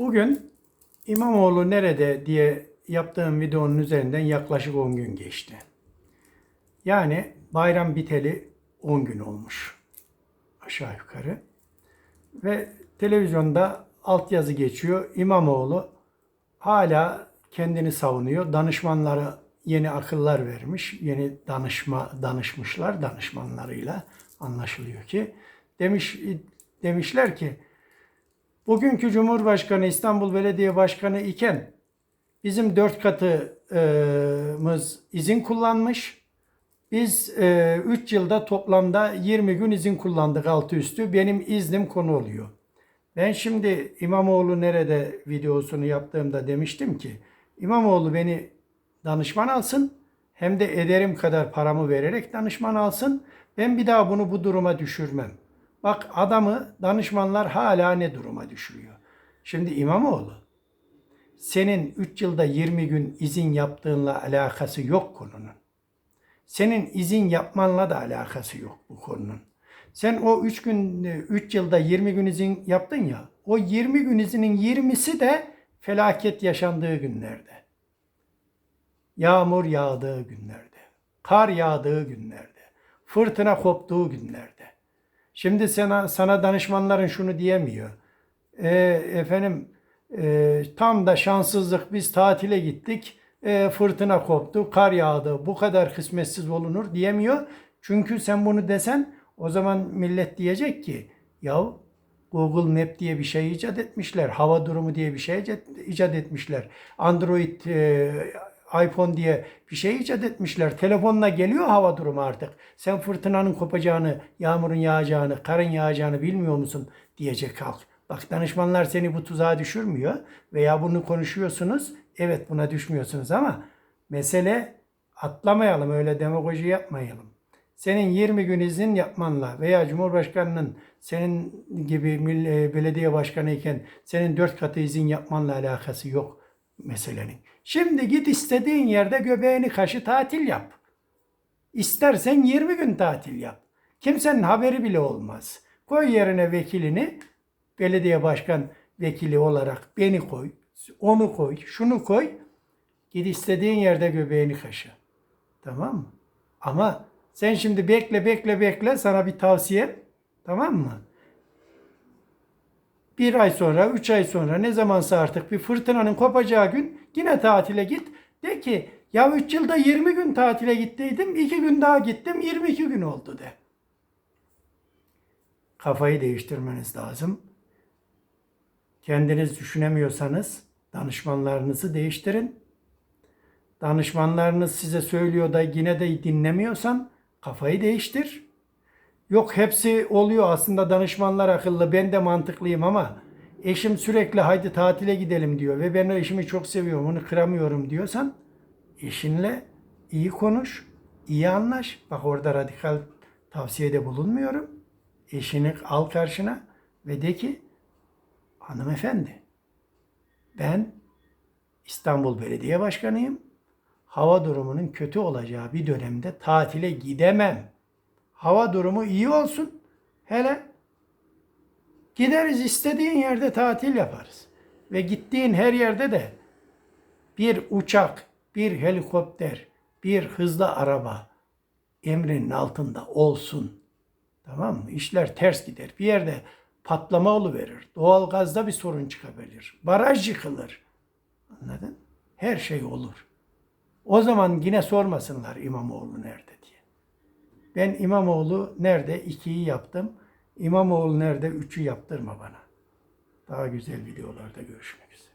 Bugün İmamoğlu nerede diye yaptığım videonun üzerinden yaklaşık 10 gün geçti. Yani bayram biteli 10 gün olmuş. Aşağı yukarı. Ve televizyonda altyazı geçiyor. İmamoğlu hala kendini savunuyor. Danışmanlara yeni akıllar vermiş. Yeni danışma danışmışlar danışmanlarıyla anlaşılıyor ki demiş demişler ki bugünkü Cumhurbaşkanı İstanbul Belediye Başkanı iken bizim dört katımız izin kullanmış. Biz 3 yılda toplamda 20 gün izin kullandık altı üstü. Benim iznim konu oluyor. Ben şimdi İmamoğlu nerede videosunu yaptığımda demiştim ki İmamoğlu beni danışman alsın hem de ederim kadar paramı vererek danışman alsın. Ben bir daha bunu bu duruma düşürmem. Bak adamı danışmanlar hala ne duruma düşürüyor. Şimdi İmamoğlu senin 3 yılda 20 gün izin yaptığınla alakası yok konunun. Senin izin yapmanla da alakası yok bu konunun. Sen o 3 gün 3 yılda 20 gün izin yaptın ya. O 20 gün izinin 20'si de felaket yaşandığı günlerde. Yağmur yağdığı günlerde, kar yağdığı günlerde, fırtına koptuğu günlerde. Şimdi sana, sana danışmanların şunu diyemiyor. E, efendim e, tam da şanssızlık biz tatile gittik. E, fırtına koptu, kar yağdı. Bu kadar kısmetsiz olunur diyemiyor. Çünkü sen bunu desen o zaman millet diyecek ki ya Google Map diye bir şey icat etmişler. Hava durumu diye bir şey icat etmişler. Android e, iPhone diye bir şey icat etmişler. Telefonla geliyor hava durumu artık. Sen fırtınanın kopacağını, yağmurun yağacağını, karın yağacağını bilmiyor musun diyecek halk. Bak danışmanlar seni bu tuzağa düşürmüyor veya bunu konuşuyorsunuz. Evet buna düşmüyorsunuz ama mesele atlamayalım öyle demagoji yapmayalım. Senin 20 gün izin yapmanla veya Cumhurbaşkanının senin gibi belediye başkanı iken senin 4 katı izin yapmanla alakası yok meselenin. Şimdi git istediğin yerde göbeğini kaşı tatil yap. İstersen 20 gün tatil yap. Kimsenin haberi bile olmaz. Koy yerine vekilini, belediye başkan vekili olarak beni koy, onu koy, şunu koy. Git istediğin yerde göbeğini kaşı. Tamam mı? Ama sen şimdi bekle bekle bekle sana bir tavsiye. Tamam mı? Bir ay sonra, üç ay sonra ne zamansa artık bir fırtınanın kopacağı gün yine tatile git. De ki ya 3 yılda 20 gün tatile gittiydim, 2 gün daha gittim, 22 gün oldu de. Kafayı değiştirmeniz lazım. Kendiniz düşünemiyorsanız danışmanlarınızı değiştirin. Danışmanlarınız size söylüyor da yine de dinlemiyorsan kafayı değiştir. Yok hepsi oluyor aslında danışmanlar akıllı ben de mantıklıyım ama eşim sürekli haydi tatile gidelim diyor ve ben eşimi çok seviyorum onu kıramıyorum diyorsan eşinle iyi konuş, iyi anlaş. Bak orada radikal tavsiyede bulunmuyorum. Eşini al karşına ve de ki hanımefendi ben İstanbul Belediye Başkanıyım. Hava durumunun kötü olacağı bir dönemde tatile gidemem. Hava durumu iyi olsun. Hele gideriz istediğin yerde tatil yaparız. Ve gittiğin her yerde de bir uçak, bir helikopter, bir hızlı araba emrinin altında olsun. Tamam mı? İşler ters gider. Bir yerde patlama oluverir. Doğalgazda bir sorun çıkabilir. Baraj yıkılır. Anladın? Her şey olur. O zaman yine sormasınlar İmamoğlu nerede. Ben İmamoğlu nerede ikiyi yaptım. İmamoğlu nerede üçü yaptırma bana. Daha güzel videolarda görüşmek üzere.